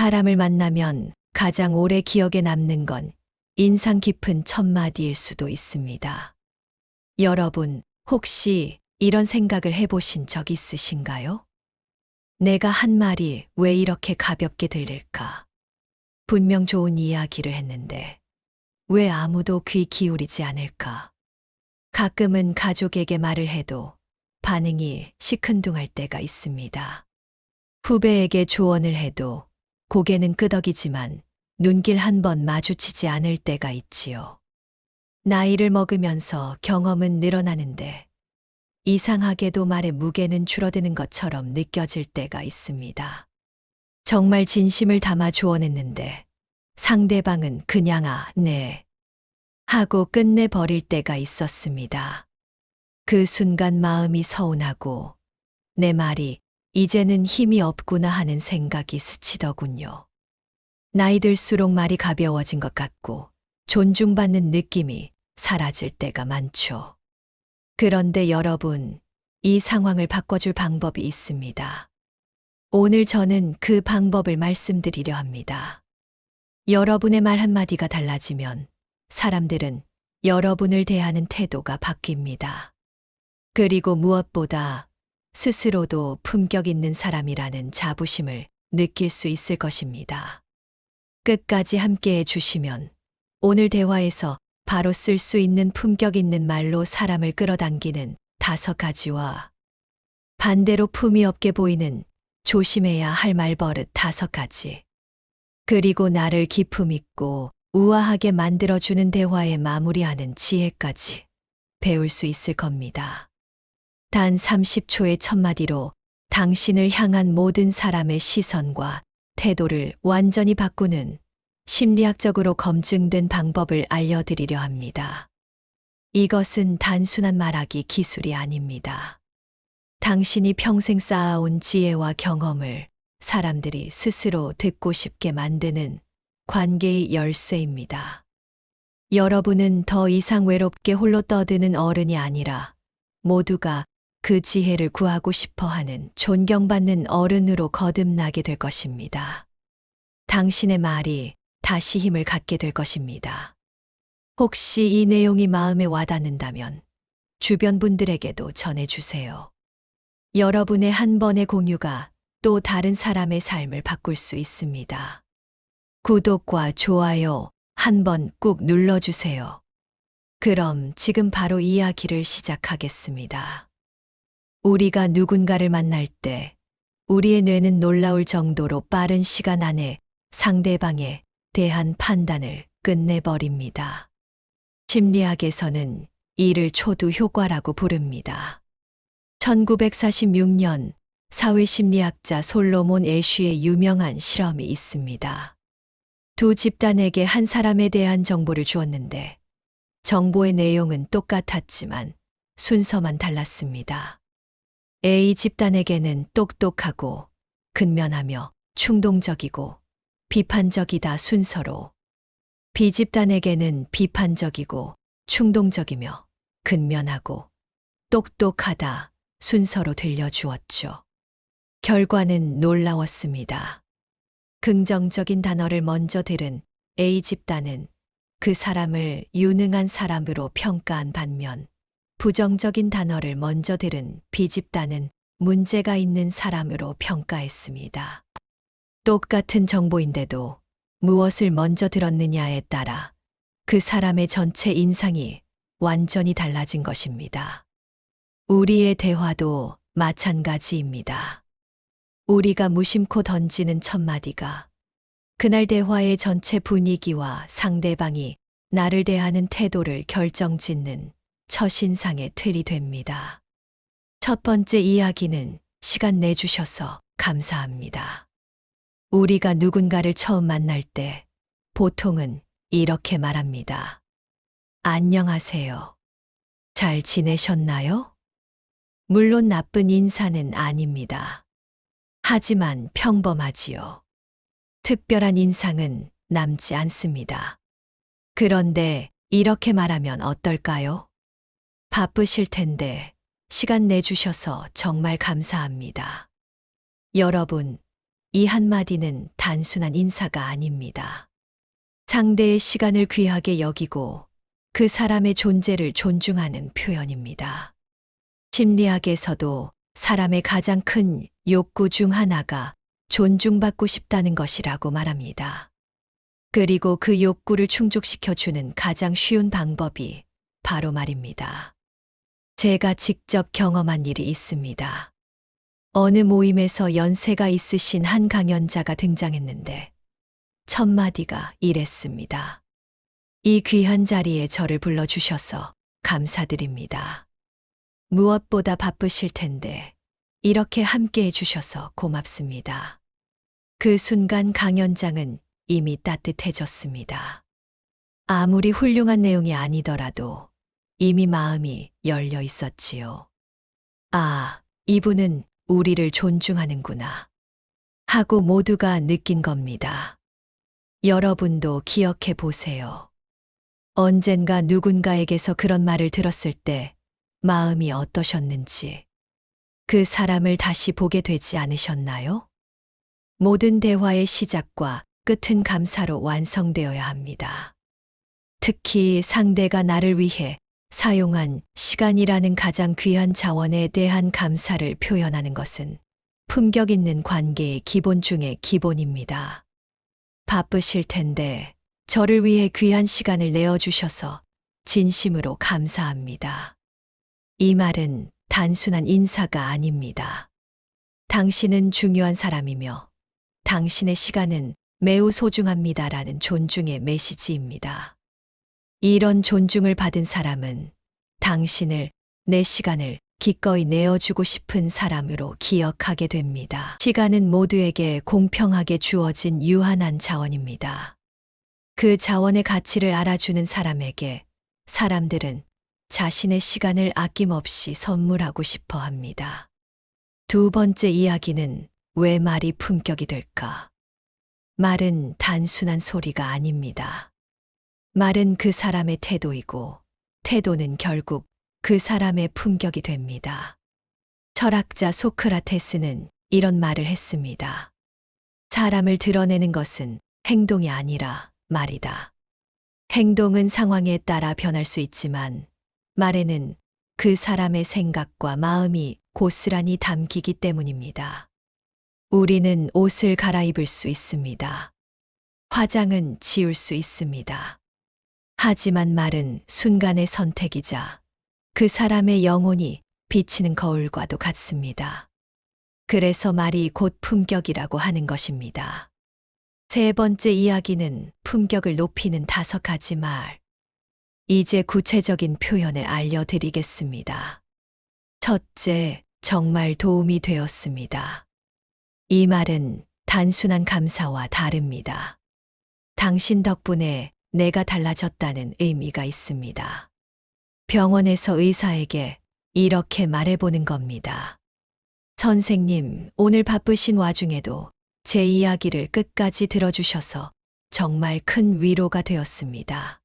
사람을 만나면 가장 오래 기억에 남는 건 인상 깊은 첫마디일 수도 있습니다. 여러분, 혹시 이런 생각을 해보신 적 있으신가요? 내가 한 말이 왜 이렇게 가볍게 들릴까? 분명 좋은 이야기를 했는데 왜 아무도 귀 기울이지 않을까? 가끔은 가족에게 말을 해도 반응이 시큰둥할 때가 있습니다. 후배에게 조언을 해도 고개는 끄덕이지만 눈길 한 번 마주치지 않을 때가 있지요. 나이를 먹으면서 경험은 늘어나는데 이상하게도 말의 무게는 줄어드는 것처럼 느껴질 때가 있습니다. 정말 진심을 담아 조언했는데 상대방은 그냥 아, 네. 하고 끝내버릴 때가 있었습니다. 그 순간 마음이 서운하고 내 말이 이제는 힘이 없구나 하는 생각이 스치더군요. 나이 들수록 말이 가벼워진 것 같고 존중받는 느낌이 사라질 때가 많죠. 그런데 여러분, 이 상황을 바꿔줄 방법이 있습니다. 오늘 저는 그 방법을 말씀드리려 합니다. 여러분의 말 한마디가 달라지면 사람들은 여러분을 대하는 태도가 바뀝니다. 그리고 무엇보다 스스로도 품격 있는 사람이라는 자부심을 느낄 수 있을 것입니다. 끝까지 함께 해 주시면 오늘 대화에서 바로 쓸 수 있는 품격 있는 말로 사람을 끌어당기는 다섯 가지와 반대로 품이 없게 보이는 조심해야 할 말버릇 다섯 가지. 그리고 나를 기품 있고 우아하게 만들어주는 대화에 마무리하는 지혜까지 배울 수 있을 겁니다. 단 30초의 첫마디로 당신을 향한 모든 사람의 시선과 태도를 완전히 바꾸는 심리학적으로 검증된 방법을 알려드리려 합니다. 이것은 단순한 말하기 기술이 아닙니다. 당신이 평생 쌓아온 지혜와 경험을 사람들이 스스로 듣고 싶게 만드는 관계의 열쇠입니다. 여러분은 더 이상 외롭게 홀로 떠드는 어른이 아니라 모두가 그 지혜를 구하고 싶어 하는 존경받는 어른으로 거듭나게 될 것입니다. 당신의 말이 다시 힘을 갖게 될 것입니다. 혹시 이 내용이 마음에 와닿는다면 주변 분들에게도 전해주세요. 여러분의 한 번의 공유가 또 다른 사람의 삶을 바꿀 수 있습니다. 구독과 좋아요 한 번 꾹 눌러주세요. 그럼 지금 바로 이야기를 시작하겠습니다. 우리가 누군가를 만날 때 우리의 뇌는 놀라울 정도로 빠른 시간 안에 상대방에 대한 판단을 끝내버립니다. 심리학에서는 이를 초두 효과라고 부릅니다. 1946년 사회심리학자 솔로몬 애쉬의 유명한 실험이 있습니다. 두 집단에게 한 사람에 대한 정보를 주었는데 정보의 내용은 똑같았지만 순서만 달랐습니다. A 집단에게는 똑똑하고 근면하며 충동적이고 비판적이다 순서로 B 집단에게는 비판적이고 충동적이며 근면하고 똑똑하다 순서로 들려주었죠. 결과는 놀라웠습니다. 긍정적인 단어를 먼저 들은 A 집단은 그 사람을 유능한 사람으로 평가한 반면 부정적인 단어를 먼저 들은 B 집단은 문제가 있는 사람으로 평가했습니다. 똑같은 정보인데도 무엇을 먼저 들었느냐에 따라 그 사람의 전체 인상이 완전히 달라진 것입니다. 우리의 대화도 마찬가지입니다. 우리가 무심코 던지는 첫마디가 그날 대화의 전체 분위기와 상대방이 나를 대하는 태도를 결정 짓는 첫인상의 틀이 됩니다. 첫 번째 이야기는 시간 내주셔서 감사합니다. 우리가 누군가를 처음 만날 때 보통은 이렇게 말합니다. 안녕하세요. 잘 지내셨나요? 물론 나쁜 인사는 아닙니다. 하지만 평범하지요. 특별한 인상은 남지 않습니다. 그런데 이렇게 말하면 어떨까요? 바쁘실 텐데 시간 내주셔서 정말 감사합니다. 여러분, 이 한마디는 단순한 인사가 아닙니다. 상대의 시간을 귀하게 여기고 그 사람의 존재를 존중하는 표현입니다. 심리학에서도 사람의 가장 큰 욕구 중 하나가 존중받고 싶다는 것이라고 말합니다. 그리고 그 욕구를 충족시켜주는 가장 쉬운 방법이 바로 말입니다. 제가 직접 경험한 일이 있습니다. 어느 모임에서 연세가 있으신 한 강연자가 등장했는데, 첫 마디가 이랬습니다. 이 귀한 자리에 저를 불러주셔서 감사드립니다. 무엇보다 바쁘실 텐데, 이렇게 함께 해주셔서 고맙습니다. 그 순간 강연장은 이미 따뜻해졌습니다. 아무리 훌륭한 내용이 아니더라도 이미 마음이 열려 있었지요. 아, 이분은 우리를 존중하는구나. 하고 모두가 느낀 겁니다. 여러분도 기억해 보세요. 언젠가 누군가에게서 그런 말을 들었을 때 마음이 어떠셨는지, 그 사람을 다시 보게 되지 않으셨나요? 모든 대화의 시작과 끝은 감사로 완성되어야 합니다. 특히 상대가 나를 위해 사용한 시간이라는 가장 귀한 자원에 대한 감사를 표현하는 것은 품격 있는 관계의 기본 중의 기본입니다. 바쁘실 텐데 저를 위해 귀한 시간을 내어주셔서 진심으로 감사합니다. 이 말은 단순한 인사가 아닙니다. 당신은 중요한 사람이며 당신의 시간은 매우 소중합니다라는 존중의 메시지입니다. 이런 존중을 받은 사람은 당신을 내 시간을 기꺼이 내어주고 싶은 사람으로 기억하게 됩니다. 시간은 모두에게 공평하게 주어진 유한한 자원입니다. 그 자원의 가치를 알아주는 사람에게 사람들은 자신의 시간을 아낌없이 선물하고 싶어 합니다. 두 번째 이야기는 왜 말이 품격이 될까? 말은 단순한 소리가 아닙니다. 말은 그 사람의 태도이고, 태도는 결국 그 사람의 품격이 됩니다. 철학자 소크라테스는 이런 말을 했습니다. 사람을 드러내는 것은 행동이 아니라 말이다. 행동은 상황에 따라 변할 수 있지만, 말에는 그 사람의 생각과 마음이 고스란히 담기기 때문입니다. 우리는 옷을 갈아입을 수 있습니다. 화장은 지울 수 있습니다. 하지만 말은 순간의 선택이자 그 사람의 영혼이 비치는 거울과도 같습니다. 그래서 말이 곧 품격이라고 하는 것입니다. 세 번째 이야기는 품격을 높이는 다섯 가지 말. 이제 구체적인 표현을 알려드리겠습니다. 첫째, 정말 도움이 되었습니다. 이 말은 단순한 감사와 다릅니다. 당신 덕분에 내가 달라졌다는 의미가 있습니다. 병원에서 의사에게 이렇게 말해보는 겁니다. 선생님, 오늘 바쁘신 와중에도 제 이야기를 끝까지 들어주셔서 정말 큰 위로가 되었습니다.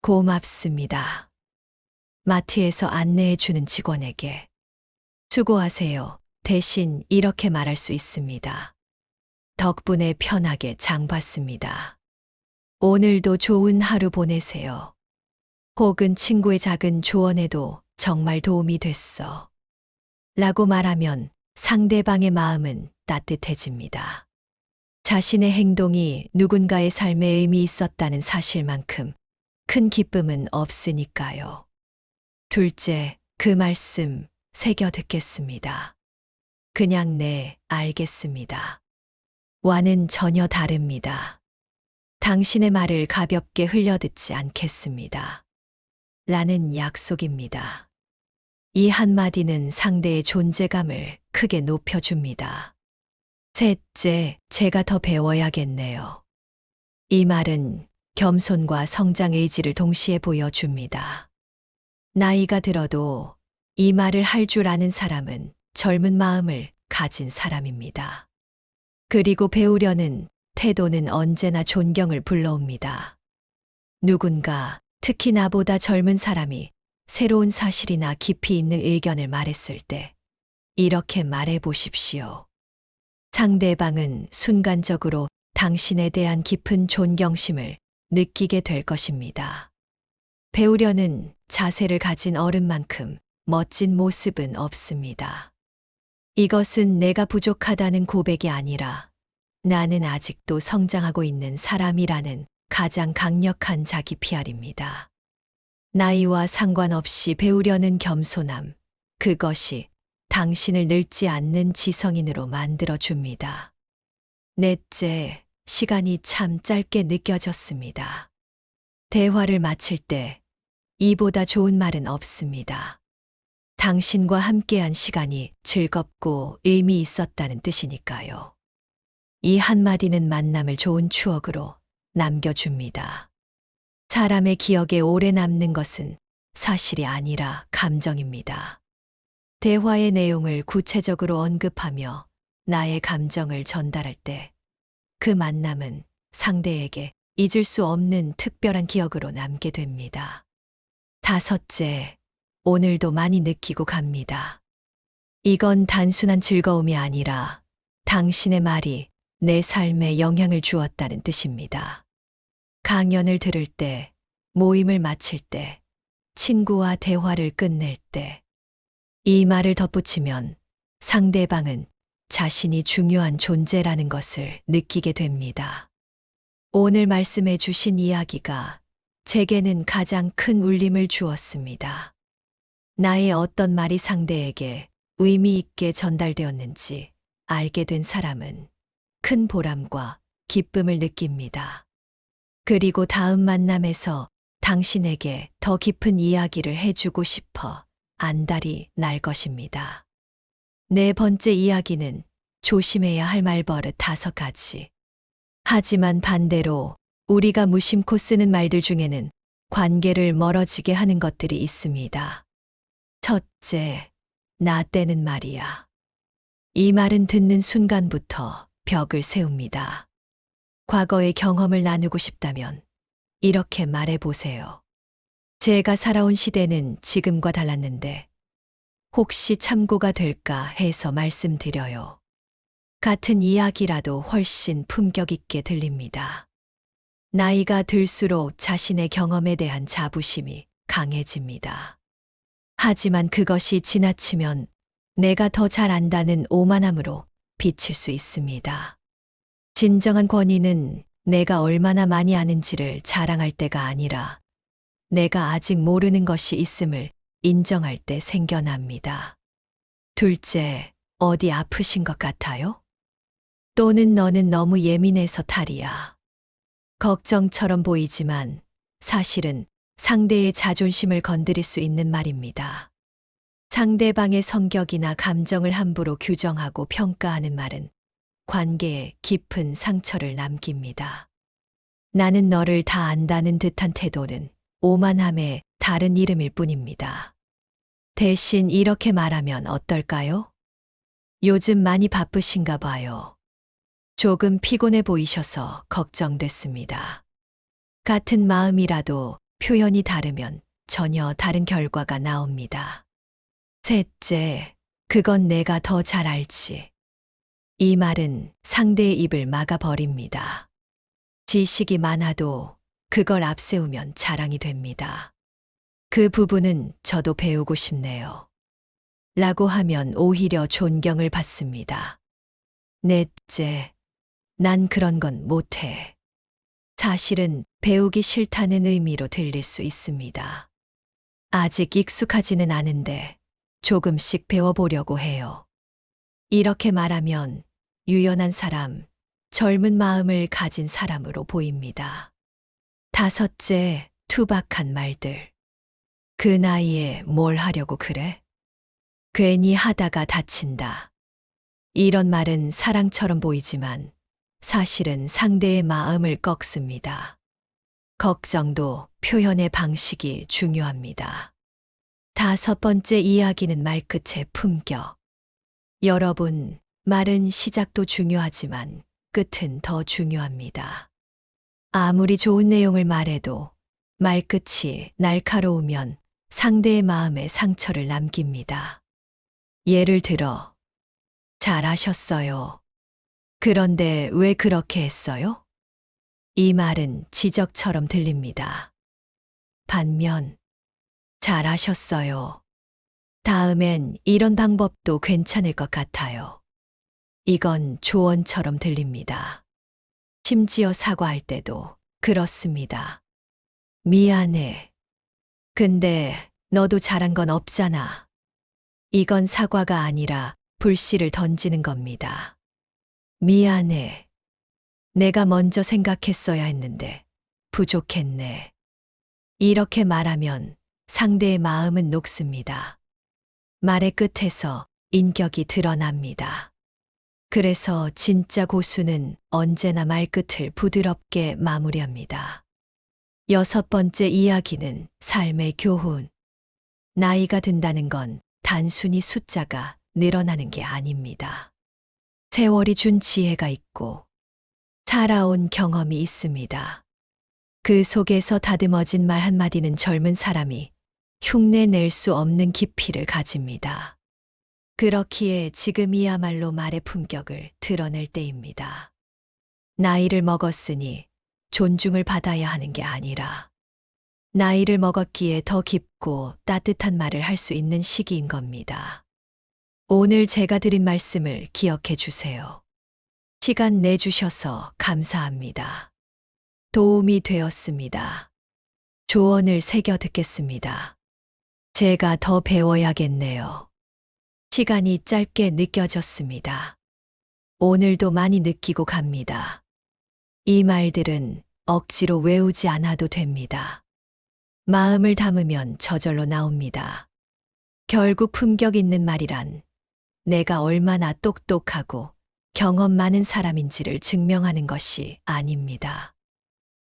고맙습니다. 마트에서 안내해주는 직원에게 수고하세요. 대신 이렇게 말할 수 있습니다. 덕분에 편하게 장 봤습니다. 오늘도 좋은 하루 보내세요. 혹은 친구의 작은 조언에도 정말 도움이 됐어. 라고 말하면 상대방의 마음은 따뜻해집니다. 자신의 행동이 누군가의 삶에 의미 있었다는 사실만큼 큰 기쁨은 없으니까요. 둘째, 그 말씀 새겨 듣겠습니다. 그냥 네, 알겠습니다. 와는 전혀 다릅니다. 당신의 말을 가볍게 흘려듣지 않겠습니다. 라는 약속입니다. 이 한마디는 상대의 존재감을 크게 높여줍니다. 셋째, 제가 더 배워야겠네요. 이 말은 겸손과 성장 의지를 동시에 보여줍니다. 나이가 들어도 이 말을 할 줄 아는 사람은 젊은 마음을 가진 사람입니다. 그리고 배우려는 태도는 언제나 존경을 불러옵니다. 누군가, 특히 나보다 젊은 사람이 새로운 사실이나 깊이 있는 의견을 말했을 때, 이렇게 말해 보십시오. 상대방은 순간적으로 당신에 대한 깊은 존경심을 느끼게 될 것입니다. 배우려는 자세를 가진 어른만큼 멋진 모습은 없습니다. 이것은 내가 부족하다는 고백이 아니라 나는 아직도 성장하고 있는 사람이라는 가장 강력한 자기 PR입니다. 나이와 상관없이 배우려는 겸손함, 그것이 당신을 늙지 않는 지성인으로 만들어 줍니다. 넷째, 시간이 참 짧게 느껴졌습니다. 대화를 마칠 때 이보다 좋은 말은 없습니다. 당신과 함께한 시간이 즐겁고 의미 있었다는 뜻이니까요. 이 한마디는 만남을 좋은 추억으로 남겨줍니다. 사람의 기억에 오래 남는 것은 사실이 아니라 감정입니다. 대화의 내용을 구체적으로 언급하며 나의 감정을 전달할 때 그 만남은 상대에게 잊을 수 없는 특별한 기억으로 남게 됩니다. 다섯째, 오늘도 많이 느끼고 갑니다. 이건 단순한 즐거움이 아니라 당신의 말이 내 삶에 영향을 주었다는 뜻입니다. 강연을 들을 때, 모임을 마칠 때, 친구와 대화를 끝낼 때, 이 말을 덧붙이면 상대방은 자신이 중요한 존재라는 것을 느끼게 됩니다. 오늘 말씀해 주신 이야기가 제게는 가장 큰 울림을 주었습니다. 나의 어떤 말이 상대에게 의미 있게 전달되었는지 알게 된 사람은 큰 보람과 기쁨을 느낍니다. 그리고 다음 만남에서 당신에게 더 깊은 이야기를 해주고 싶어 안달이 날 것입니다. 네 번째 이야기는 조심해야 할 말버릇 다섯 가지. 하지만 반대로 우리가 무심코 쓰는 말들 중에는 관계를 멀어지게 하는 것들이 있습니다. 첫째, 나 때는 말이야. 이 말은 듣는 순간부터 벽을 세웁니다. 과거의 경험을 나누고 싶다면 이렇게 말해 보세요. 제가 살아온 시대는 지금과 달랐는데 혹시 참고가 될까 해서 말씀드려요. 같은 이야기라도 훨씬 품격 있게 들립니다. 나이가 들수록 자신의 경험에 대한 자부심이 강해집니다. 하지만 그것이 지나치면 내가 더 잘 안다는 오만함으로 비칠 수 있습니다. 진정한 권위는 내가 얼마나 많이 아는지를 자랑할 때가 아니라 내가 아직 모르는 것이 있음을 인정할 때 생겨납니다. 둘째, 어디 아프신 것 같아요? 또는 너는 너무 예민해서 탈이야. 걱정처럼 보이지만 사실은 상대의 자존심을 건드릴 수 있는 말입니다. 상대방의 성격이나 감정을 함부로 규정하고 평가하는 말은 관계에 깊은 상처를 남깁니다. 나는 너를 다 안다는 듯한 태도는 오만함의 다른 이름일 뿐입니다. 대신 이렇게 말하면 어떨까요? 요즘 많이 바쁘신가 봐요. 조금 피곤해 보이셔서 걱정됐습니다. 같은 마음이라도 표현이 다르면 전혀 다른 결과가 나옵니다. 셋째, 그건 내가 더 잘 알지. 이 말은 상대의 입을 막아버립니다. 지식이 많아도 그걸 앞세우면 자랑이 됩니다. 그 부분은 저도 배우고 싶네요. 라고 하면 오히려 존경을 받습니다. 넷째, 난 그런 건 못해. 사실은 배우기 싫다는 의미로 들릴 수 있습니다. 아직 익숙하지는 않은데 조금씩 배워보려고 해요. 이렇게 말하면 유연한 사람, 젊은 마음을 가진 사람으로 보입니다. 다섯째, 투박한 말들. 그 나이에 뭘 하려고 그래? 괜히 하다가 다친다. 이런 말은 사랑처럼 보이지만 사실은 상대의 마음을 꺾습니다. 걱정도 표현의 방식이 중요합니다. 다섯 번째 이야기는 말끝의 품격. 여러분, 말은 시작도 중요하지만 끝은 더 중요합니다. 아무리 좋은 내용을 말해도 말끝이 날카로우면 상대의 마음에 상처를 남깁니다. 예를 들어, 잘하셨어요. 그런데 왜 그렇게 했어요? 이 말은 지적처럼 들립니다. 반면, 잘하셨어요. 다음엔 이런 방법도 괜찮을 것 같아요. 이건 조언처럼 들립니다. 심지어 사과할 때도 그렇습니다. 미안해. 근데 너도 잘한 건 없잖아. 이건 사과가 아니라 불씨를 던지는 겁니다. 미안해. 내가 먼저 생각했어야 했는데 부족했네. 이렇게 말하면 상대의 마음은 녹습니다. 말의 끝에서 인격이 드러납니다. 그래서 진짜 고수는 언제나 말끝을 부드럽게 마무리합니다. 여섯 번째 이야기는 삶의 교훈. 나이가 든다는 건 단순히 숫자가 늘어나는 게 아닙니다. 세월이 준 지혜가 있고 살아온 경험이 있습니다. 그 속에서 다듬어진 말 한마디는 젊은 사람이 흉내 낼 수 없는 깊이를 가집니다. 그렇기에 지금이야말로 말의 품격을 드러낼 때입니다. 나이를 먹었으니 존중을 받아야 하는 게 아니라 나이를 먹었기에 더 깊고 따뜻한 말을 할 수 있는 시기인 겁니다. 오늘 제가 드린 말씀을 기억해 주세요. 시간 내주셔서 감사합니다. 도움이 되었습니다. 조언을 새겨 듣겠습니다. 제가 더 배워야겠네요. 시간이 짧게 느껴졌습니다. 오늘도 많이 느끼고 갑니다. 이 말들은 억지로 외우지 않아도 됩니다. 마음을 담으면 저절로 나옵니다. 결국 품격 있는 말이란 내가 얼마나 똑똑하고 경험 많은 사람인지를 증명하는 것이 아닙니다.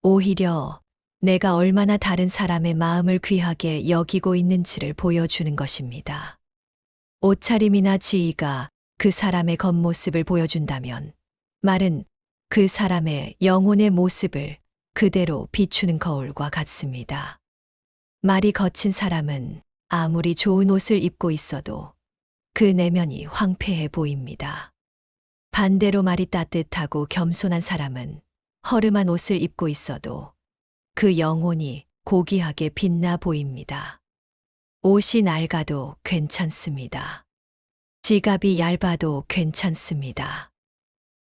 오히려 내가 얼마나 다른 사람의 마음을 귀하게 여기고 있는지를 보여주는 것입니다. 옷차림이나 지위가 그 사람의 겉모습을 보여준다면 말은 그 사람의 영혼의 모습을 그대로 비추는 거울과 같습니다. 말이 거친 사람은 아무리 좋은 옷을 입고 있어도 그 내면이 황폐해 보입니다. 반대로 말이 따뜻하고 겸손한 사람은 허름한 옷을 입고 있어도 그 영혼이 고귀하게 빛나 보입니다. 옷이 낡아도 괜찮습니다. 지갑이 얇아도 괜찮습니다.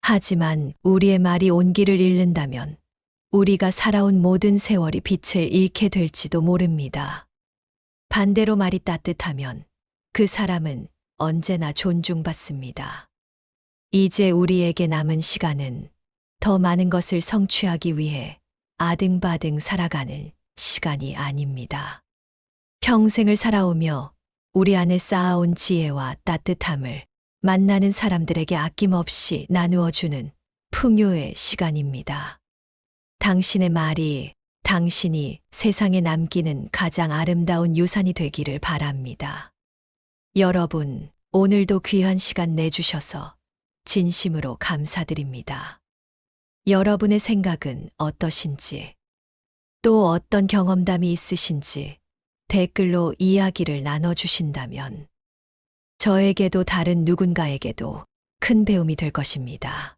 하지만 우리의 말이 온기를 잃는다면 우리가 살아온 모든 세월이 빛을 잃게 될지도 모릅니다. 반대로 말이 따뜻하면 그 사람은 언제나 존중받습니다. 이제 우리에게 남은 시간은 더 많은 것을 성취하기 위해 아등바등 살아가는 시간이 아닙니다. 평생을 살아오며 우리 안에 쌓아온 지혜와 따뜻함을 만나는 사람들에게 아낌없이 나누어 주는 풍요의 시간입니다. 당신의 말이 당신이 세상에 남기는 가장 아름다운 유산이 되기를 바랍니다. 여러분, 오늘도 귀한 시간 내주셔서 진심으로 감사드립니다. 여러분의 생각은 어떠신지, 또 어떤 경험담이 있으신지 댓글로 이야기를 나눠주신다면 저에게도 다른 누군가에게도 큰 배움이 될 것입니다.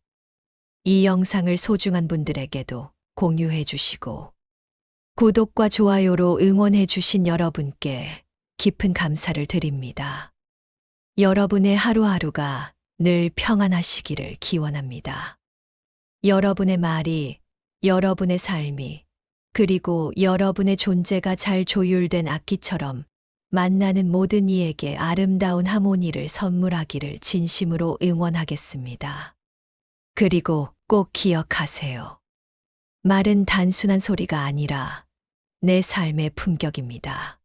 이 영상을 소중한 분들에게도 공유해 주시고 구독과 좋아요로 응원해 주신 여러분께 깊은 감사를 드립니다. 여러분의 하루하루가 늘 평안하시기를 기원합니다. 여러분의 말이, 여러분의 삶이, 그리고 여러분의 존재가 잘 조율된 악기처럼 만나는 모든 이에게 아름다운 하모니를 선물하기를 진심으로 응원하겠습니다. 그리고 꼭 기억하세요. 말은 단순한 소리가 아니라 내 삶의 품격입니다.